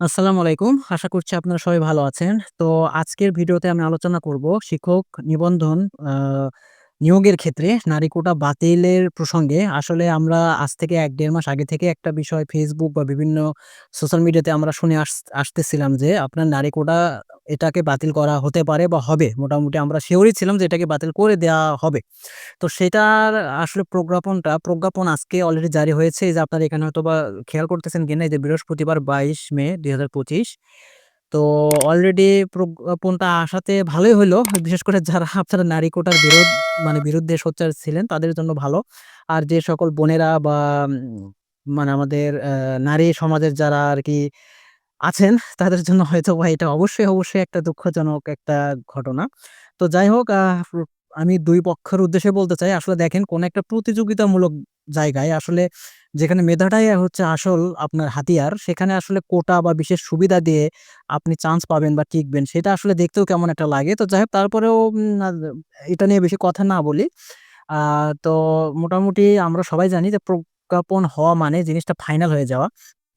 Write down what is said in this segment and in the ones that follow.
আসসালামু আলাইকুম। আশা করছি আপনারা সবাই ভালো আছেন। তো আজকের ভিডিওতে আমি আলোচনা করব শিক্ষক নিবন্ধন নিয়োগের ক্ষেত্রে নারী কোটা বাতিলের প্রসঙ্গে। আসলে আমরা আজ থেকে এক দেড় মাস আগে থেকে একটা বিষয় ফেসবুক বা বিভিন্ন সোশ্যাল মিডিয়াতে আমরা শুনে আস, আসতেছিলাম যে আপনার নারী কোটা এটাকে বাতিল করা হতে পারে বা হবে। মোটামুটি আমরা শিওরই ছিলাম যে এটাকে বাতিল করে দেয়া হবে। তো সেটার আসলে প্রজ্ঞাপনটা, প্রজ্ঞাপন আজকে অলরেডি জারি হয়েছে। যে আপনারা এখানে হয়তোবা খেয়াল করতেছেন কিনা যে বৃহস্পতিবার ২২ মে ২০২৫ তো অলরেডি প্রজ্ঞাপনটা আসাতে ভালোই হইল। বিশেষ করে যারা আপনারা নারী কোটার বিরোধ মানে বিরুদ্ধে সোচ্চার ছিলেন তাদের জন্য ভালো। আর যে সকল বোনেরা বা মানে আমাদের নারী সমাজের যারা আর কি আছেন তাদের জন্য হয়তোবা এটা অবশ্যই, অবশ্যই একটা দুঃখজনক একটা ঘটনা। তো যাই হোক আমি দুই পক্ষের উদ্দেশ্যে বলতে চাই আসলে দেখেন কোন একটা প্রতিযোগিতামূলক জায়গায় আসলে যেখানে মেধাটাই হচ্ছে আসল আপনার হাতিয়ার, সেখানে আসলে কোটা বা বিশেষ সুবিধা দিয়ে আপনি চান্স পাবেন বা টিকবেন, সেটা আসলে দেখতেও কেমন একটা লাগে। তো যাই হোক, তারপরেও এটা নিয়ে বেশি কথা না বলি। তো মোটামুটি আমরা সবাই জানি যে প্রজ্ঞাপন হওয়া মানে জিনিসটা ফাইনাল হয়ে যাওয়া।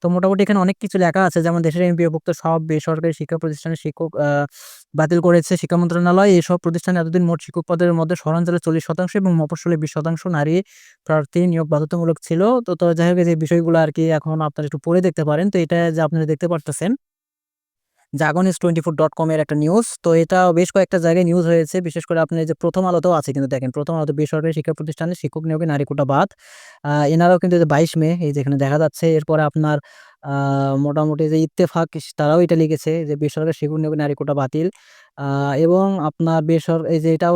তো মোটামুটি এখানে অনেক কিছু লেখা আছে যেমন দেশের এমপিওভুক্ত সব বেসরকারি শিক্ষা প্রতিষ্ঠানের শিক্ষক বাতিল করেছে শিক্ষা মন্ত্রণালয়। এইসব প্রতিষ্ঠানে এতদিন মোট শিক্ষক পদের মধ্যে শহরাঞ্চলে ৪০% এবং মফস্বলে ২০% নারী প্রার্থী নিয়োগ বাধ্যতামূলক ছিল। তো, তো যাই হোক যে বিষয়গুলো আর কি এখন আপনারা একটু পড়ে দেখতে পারেন। তো এটা যে আপনারা দেখতে পারতেছেন জাগনিউজ24.com কমের একটা নিউজ। তো এটা বেশ কয়েকটা জায়গায় নিউজ হয়েছে। বিশেষ করে আপনার যে প্রথম আলোতেও আছে কিন্তু দেখেন। প্রথম আলোতে বেসরকারি শিক্ষা প্রতিষ্ঠানে শিক্ষক নিয়োগে নারী কোটা বাদ। এনারাও কিন্তু ২২ মে, এই যেখানে দেখা যাচ্ছে। এরপরে আপনার মোটামুটি যে ইত্তেফাক, তারাও এটা লিখেছে যে বেসরকারি শিক্ষক নিয়োগে নারী কোটা বাতিল। এবং আপনার বেসর, এই যে এটাও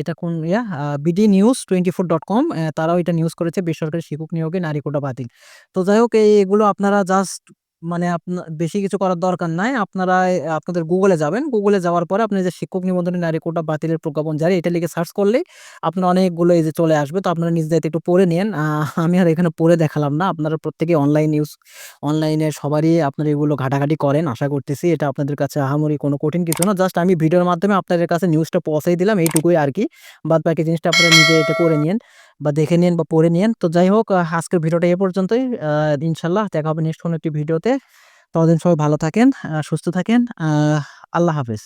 এটা কোন ইয়া BD news twenty four dot com তারাও এটা নিউজ করেছে, বেসরকারি শিক্ষক নিয়োগে নারী কোটা বাতিল। তো যাই হোক, এই এগুলো আপনারা জাস্ট মানে আপনার বেশি কিছু করার দরকার নাই। আপনারা আপনাদের গুগলে যাবেন। গুগলে যাওয়ার পরে আপনি যে শিক্ষক নিবন্ধনে, নারী কোটা, বাতিলের প্রজ্ঞাপন জারি, এটা লিখে সার্চ করলেই আপনার অনেকগুলো এই যে চলে আসবে। তো আপনারা নিজ দায়িত্বে একটু পড়ে নিয়েন। আ, আমি আর এখানে পড়ে দেখালাম না। আপনারা প্রত্যেকেই অনলাইন নিউজ অনলাইনে সবারই আপনারা এগুলো ঘাটাঘাটি করেন, আশা করতেছি। এটা আপনাদের কাছে আহামরি কোনো কঠিন কিছু না। জাস্ট আমি ভিডিওর মাধ্যমে আপনাদের কাছে নিউজটা পৌঁছাই দিলাম, এইটুকুই আর কি বাদ বাকি জিনিসটা আপনারা নিজে এটা করে নিয়েন বা দেখে নিন বা পড়ে নিন তো যাই হোক আজকের ভিডিওটা এ পর্যন্তই। ইনশাল্লাহ দেখা হবে নেক্সট কোনো একটি ভিডিওতে। ততদিন সবাই ভালো থাকেন, সুস্থ থাকেন। আল্লাহ হাফেজ।